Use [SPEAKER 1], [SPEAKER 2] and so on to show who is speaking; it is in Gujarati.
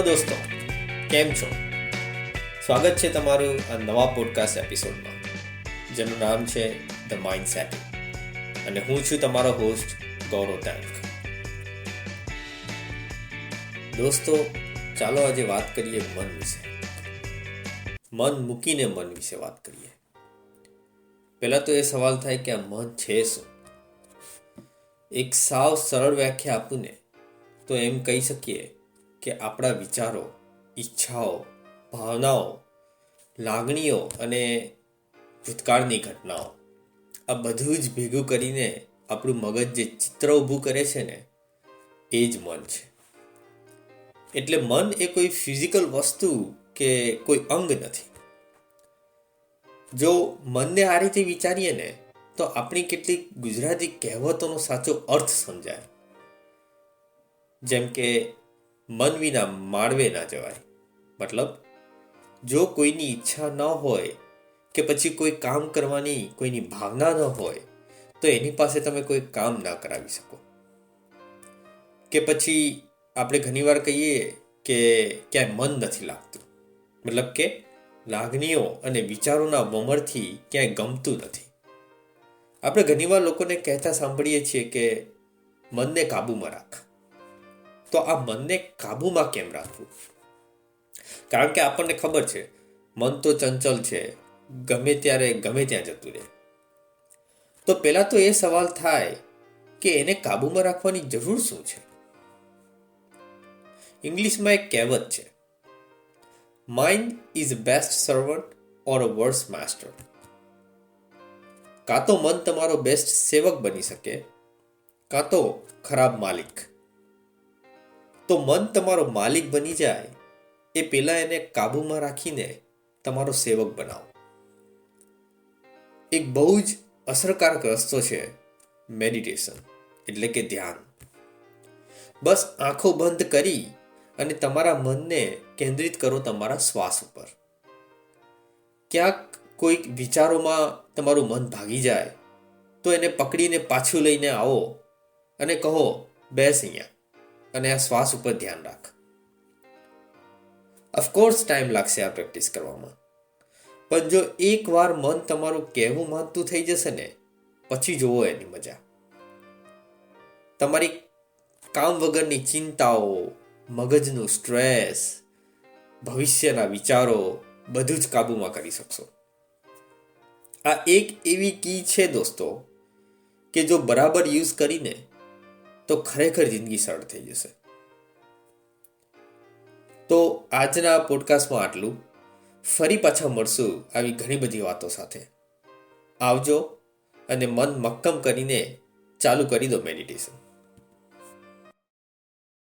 [SPEAKER 1] હેલો દોસ્તો, કેમ છો? સ્વાગત છે તમારું આ નવા પોડકાસ્ટ એપિસોડમાં જેનું નામ છે ધ માઇન્ડ સેટ અને હું છું તમારો હોસ્ટ ગૌરવ તાંક દોસ્તો, ચાલો આજે વાત કરીએ મન વિશે. મન મૂકીને મન વિશે વાત કરીએ. પહેલાં તો એ સવાલ થાય કે આ મન છે શું? એક સાવ સરળ વ્યાખ્યા આપું ને, તો એમ કહી શકીએ કે આપણા વિચારો, ઈચ્છાઓ, ભાવનાઓ, લાગણીઓ અને ભૂતકાળની ઘટનાઓ, આ બધું જ ભેગું કરીને આપણું મગજ જે ચિત્ર ઊભું કરે છે ને, એ જ મન છે. એટલે મન એ કોઈ ફિઝિકલ વસ્તુ કે કોઈ અંગ નથી. જો મનને આ રીતે વિચારીએ ને, તો આપણી કેટલીક ગુજરાતી કહેવતોનો સાચો અર્થ સમજાય. જેમ કે મન વિના માળવે ના જવાય. મતલબ, જો કોઈની ઈચ્છા ન હોય કે પછી કોઈ કામ કરવાની કોઈની ભાવના ન હોય, તો એની પાસે તમે કોઈ કામ ના કરાવી શકો. કે પછી આપણે ઘણીવાર કહીએ કે ક્યાંય મન નથી લાગતું. મતલબ કે લાગણીઓ અને વિચારોના વમળથી ક્યાંય ગમતું નથી. આપણે ઘણીવાર લોકોને કહેતા સાંભળીએ છીએ કે મનને કાબૂમાં રાખ. તો આ મનને કાબૂમાં કેમ રાખવું? કારણ કે આપણને ખબર છે, મન તો ચંચલ છે, ગમે ત્યારે ગમે ત્યાં જતું રહે. તો પહેલા તો એ સવાલ થાય કે એને કાબૂમાં રાખવાની જરૂર શું છે? ઇંગ્લિશમાં એક કહેવત છે mind is best servant or a worse master કાં તો મન તમારો બેસ્ટ સેવક બની શકે, કાં તો ખરાબ માલિક. તો મન તમારો માલિક બની જાય, એ પહેલાં એને કાબૂમાં રાખીને તમારો સેવક બનાવો. એક બહુ જ અસરકારક રસ્તો છે મેડિટેશન, એટલે કે ધ્યાન. બસ આંખો બંધ કરી અને તમારા મનને કેન્દ્રિત કરો તમારા શ્વાસ ઉપર. ક્યાંક કોઈક વિચારોમાં તમારું મન ભાગી જાય, તો એને પકડીને પાછું લઈને આવો અને કહો, બેસ અહીંયા. અને આ શ્વાસ ઉપર ધ્યાન રાખ. ઓફકોર્સ ટાઈમ લાગશે આ પ્રેક્ટિસ કરવામાં. પણ જો એકવાર મન તમારું કહેવું માનતું થઈ જશે ને, પછી જુઓ એની મજા. તમારી કામ વગરની ચિંતાઓ, મગજનું સ્ટ્રેસ ભવિષ્યના વિચારો, બધું જ કાબૂમાં કરી શકશો. આ એક એવી કી છે દોસ્તો, કે જો બરાબર યુઝ કરીને તો ખરેખર જિંદગી સરળ થઈ જશે. તો આજના પોડકાસ્ટમાં આટલું. ફરી પાછા મળશું આવી ઘણી બધી વાતો સાથે. આવજો અને મન મક્કમ કરીને ચાલુ કરી દો મેડિટેશન